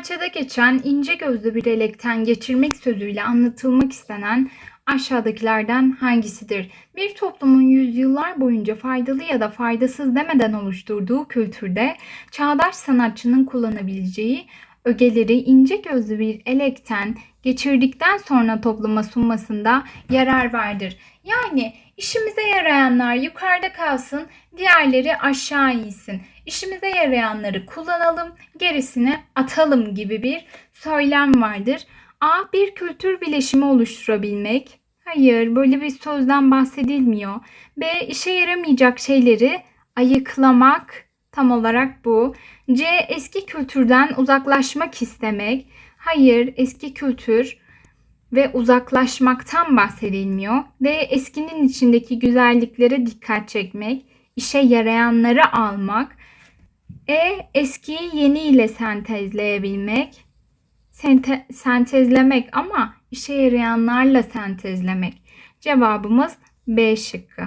parçada geçen ince gözlü bir elekten geçirmek sözüyle anlatılmak istenen aşağıdakilerden hangisidir? Bir toplumun yüzyıllar boyunca faydalı ya da faydasız demeden oluşturduğu kültürde çağdaş sanatçının kullanabileceği ögeleri ince gözlü bir elekten geçirdikten sonra topluma sunmasında yarar vardır. Yani işimize yarayanlar yukarıda kalsın, diğerleri aşağı insin. İşimize yarayanları kullanalım, gerisini atalım gibi bir söylem vardır. A. Bir kültür bileşimi oluşturabilmek. Hayır, böyle bir sözden bahsedilmiyor. B. işe yaramayacak şeyleri ayıklamak. Tam olarak bu. C. Eski kültürden uzaklaşmak istemek. Hayır, eski kültür ve uzaklaşmaktan bahsedilmiyor. D. Eskinin içindeki güzelliklere dikkat çekmek, işe yarayanları almak. E. Eskiyi yeni ile sentezleyebilmek. Sente, sentezlemek ama işe yarayanlarla sentezlemek. Cevabımız B şıkkı.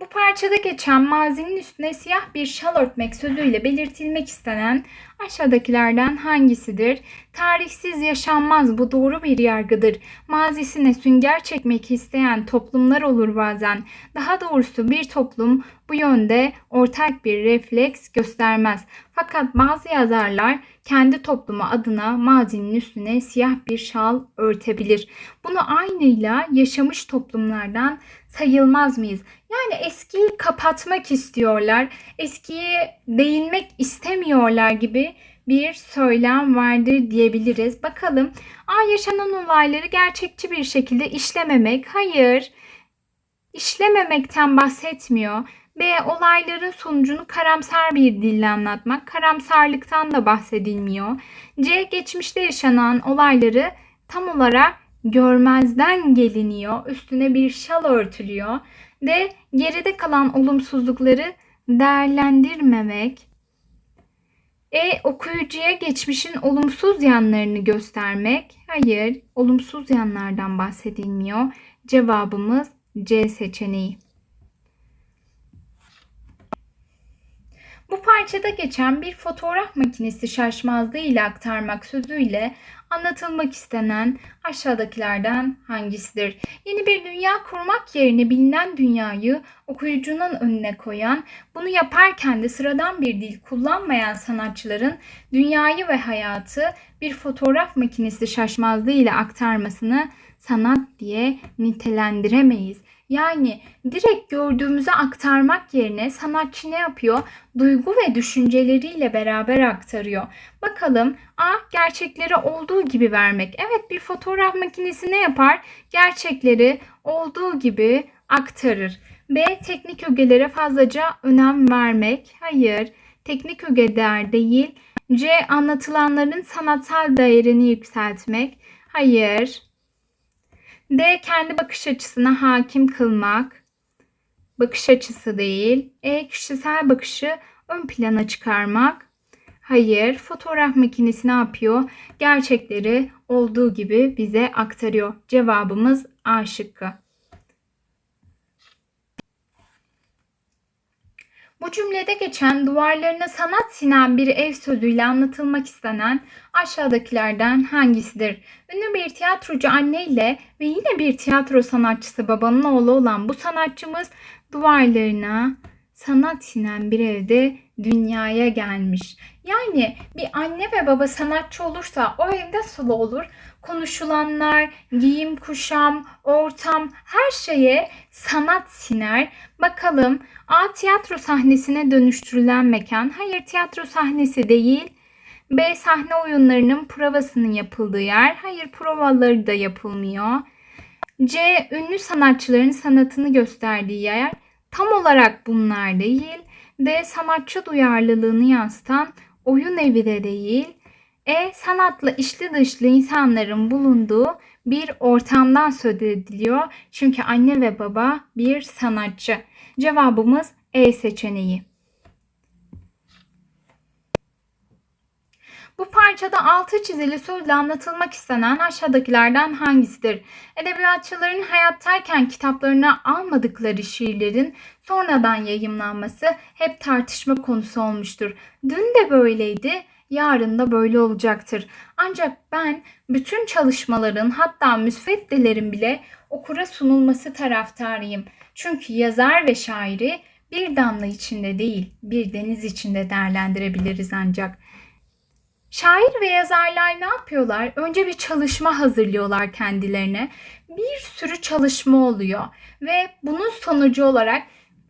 Bu parçada geçen mazinin üstüne siyah bir şal örtmek sözüyle belirtilmek istenen aşağıdakilerden hangisidir? Tarihsiz yaşanmaz bu doğru bir yargıdır. Mazisine sünger çekmek isteyen toplumlar olur bazen. Daha doğrusu bir toplum bu yönde ortak bir refleks göstermez. Fakat bazı yazarlar kendi toplumu adına mazinin üstüne siyah bir şal örtebilir. Bunu aynıyla yaşamış toplumlardan sayılmaz mıyız? Yani eskiyi kapatmak istiyorlar, eskiye değinmek istemiyorlar gibi bir söylem vardır diyebiliriz. Bakalım A yaşanan olayları gerçekçi bir şekilde işlememek. Hayır. işlememekten bahsetmiyor. B. Olayların sonucunu karamsar bir dille anlatmak. Karamsarlıktan da bahsedilmiyor. C. Geçmişte yaşanan olayları tam olarak görmezden geliniyor. Üstüne bir şal örtülüyor. D. Geride kalan olumsuzlukları değerlendirmemek. E. Okuyucuya geçmişin olumsuz yanlarını göstermek. Hayır, olumsuz yanlardan bahsedilmiyor. Cevabımız C seçeneği. Bu parçada geçen bir fotoğraf makinesi şaşmazlığı ile aktarmak sözüyle anlatılmak istenen aşağıdakilerden hangisidir? Yeni bir dünya kurmak yerine bilinen dünyayı okuyucunun önüne koyan, bunu yaparken de sıradan bir dil kullanmayan sanatçıların dünyayı ve hayatı bir fotoğraf makinesi şaşmazlığı ile aktarmasını sanat diye nitelendiremeyiz. Yani direkt gördüğümüzü aktarmak yerine sanatçı ne yapıyor? Duygu ve düşünceleriyle beraber aktarıyor. Bakalım A gerçekleri olduğu gibi vermek. Evet bir fotoğraf makinesi ne yapar? Gerçekleri olduğu gibi aktarır. B teknik ögelere fazlaca önem vermek. Hayır. Teknik ögeler değil. C anlatılanların sanatsal değerini yükseltmek. Hayır. D. Kendi bakış açısına hakim kılmak. Bakış açısı değil. E. Kişisel bakışı ön plana çıkarmak. Hayır, fotoğraf makinesi ne yapıyor? Gerçekleri olduğu gibi bize aktarıyor. Cevabımız A şıkkı. Bu cümlede geçen duvarlarına sanat sinen bir ev sözüyle anlatılmak istenen aşağıdakilerden hangisidir? Ünlü bir tiyatrocu anneyle ve yine bir tiyatro sanatçısı babanın oğlu olan bu sanatçımız duvarlarına sanat sinen bir evde dünyaya gelmiş. Yani bir anne ve baba sanatçı olursa o ev nasıl olur? Konuşulanlar, giyim kuşam, ortam her şeye sanat siner. Bakalım A tiyatro sahnesine dönüştürülen mekan. Hayır tiyatro sahnesi değil. B sahne oyunlarının provasının yapıldığı yer. Hayır provaları da yapılmıyor. C ünlü sanatçıların sanatını gösterdiği yer. Tam olarak bunlar değil. D. Sanatçı duyarlılığını yansıtan oyun evi de değil. E. Sanatla içli dışlı insanların bulunduğu bir ortamdan söz ediliyor. Çünkü anne ve baba bir sanatçı. Cevabımız E seçeneği. Bu parçada altı çizili sözle anlatılmak istenen aşağıdakilerden hangisidir? Edebiyatçıların hayattayken kitaplarına almadıkları şiirlerin sonradan yayımlanması hep tartışma konusu olmuştur. Dün de böyleydi, yarın da böyle olacaktır. Ancak ben bütün çalışmaların hatta müsveddelerin bile okura sunulması taraftarıyım. Çünkü yazar ve şairi bir damla içinde değil, bir deniz içinde değerlendirebiliriz ancak. Şair ve yazarlar ne yapıyorlar? Önce bir çalışma hazırlıyorlar kendilerine. Bir sürü çalışma oluyor ve bunun sonucu olarak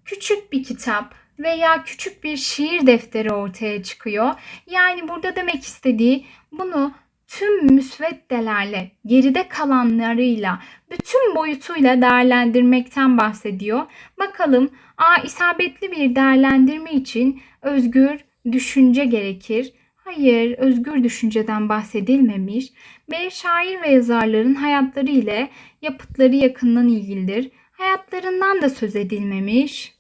küçük bir kitap veya küçük bir şiir defteri ortaya çıkıyor. Yani burada demek istediği bunu tüm müsveddelerle, geride kalanlarıyla, bütün boyutuyla değerlendirmekten bahsediyor. Bakalım A isabetli bir değerlendirme için özgür düşünce gerekir. Hayır, özgür düşünceden bahsedilmemiş. B. Şair ve yazarların hayatları ile yapıtları yakından ilgilidir. Hayatlarından da söz edilmemiş.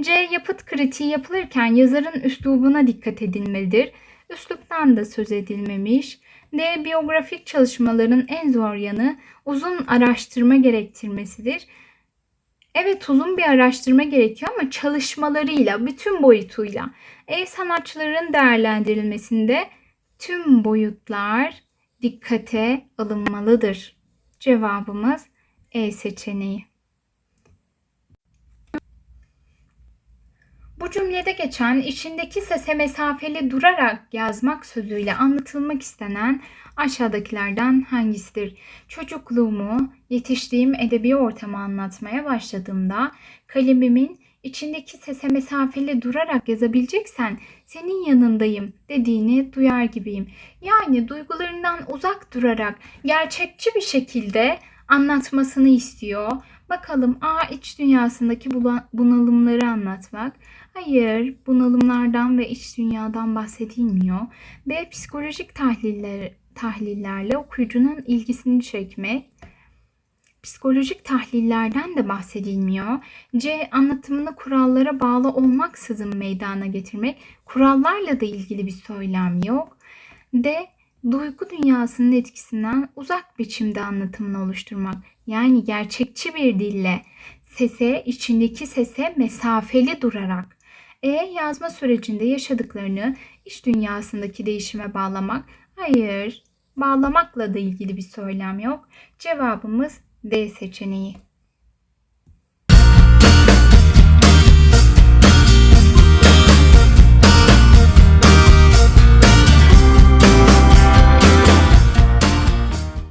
C. Yapıt kritiği yapılırken yazarın üslubuna dikkat edilmelidir. Üsluptan da söz edilmemiş. D. Biyografik çalışmaların en zor yanı uzun araştırma gerektirmesidir. Evet uzun bir araştırma gerekiyor ama çalışmalarıyla, bütün boyutuyla. E sanatçıların değerlendirilmesinde tüm boyutlar dikkate alınmalıdır. Cevabımız E seçeneği. Bu cümlede geçen içindeki sese mesafeli durarak yazmak sözüyle anlatılmak istenen aşağıdakilerden hangisidir? Çocukluğumu, yetiştiğim edebi ortamı anlatmaya başladığımda kalemimin içindeki sese mesafeli durarak yazabileceksen senin yanındayım dediğini duyar gibiyim. Yani duygularından uzak durarak gerçekçi bir şekilde anlatmasını istiyor. Bakalım A iç dünyasındaki bunalımları anlatmak. Hayır, bunalımlardan ve iç dünyadan bahsedilmiyor. B psikolojik tahliller, tahlillerle okuyucunun ilgisini çekmek. Psikolojik tahlillerden de bahsedilmiyor. C. Anlatımını kurallara bağlı olmaksızın meydana getirmek. Kurallarla da ilgili bir söylem yok. D. Duygu dünyasının etkisinden uzak biçimde anlatımını oluşturmak. Yani gerçekçi bir dille sese, içindeki sese mesafeli durarak. E. Yazma sürecinde yaşadıklarını iç dünyasındaki değişime bağlamak. Hayır, bağlamakla da ilgili bir söylem yok. Cevabımız D seçeneği.